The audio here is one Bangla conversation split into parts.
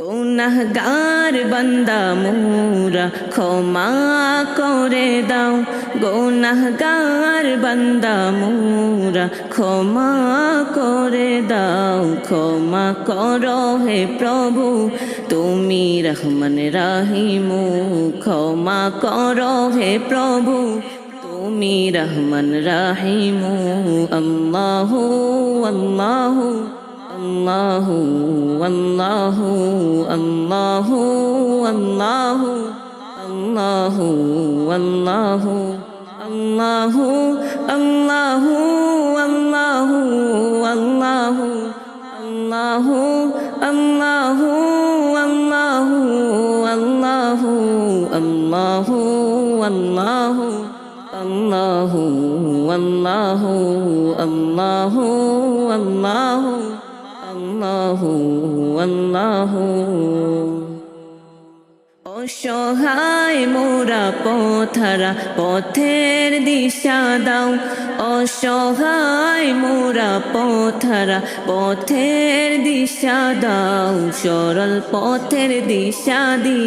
গুনাহগার বান্দা মোরা ক্ষমা করে দাও। গুনাহগার বান্দা মোরা ক্ষমা করে দাও। ক্ষমা করো হে প্রভু, তুমি রহমান রাহিমু। ক্ষমা করো হে প্রভু, তুমি রহমান রাহিমু। আল্লাহ আল্লাহ। الله والله الله الله الله والله الله الله والله والله الله الله والله والله الله والله الله والله الله والله الله والله অসহায় মোরা পথারা পথের দিশা দাও। অসহায় মোরা পথারা পথের দিশা দাও। সরল পথের দিশা দি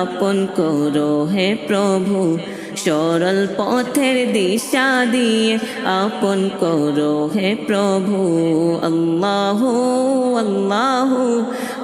আপন করো হে প্রভু। সরল পথের দিশা দিয়ে আপন করো হে প্রভু। আল্লাহ আল্লাহ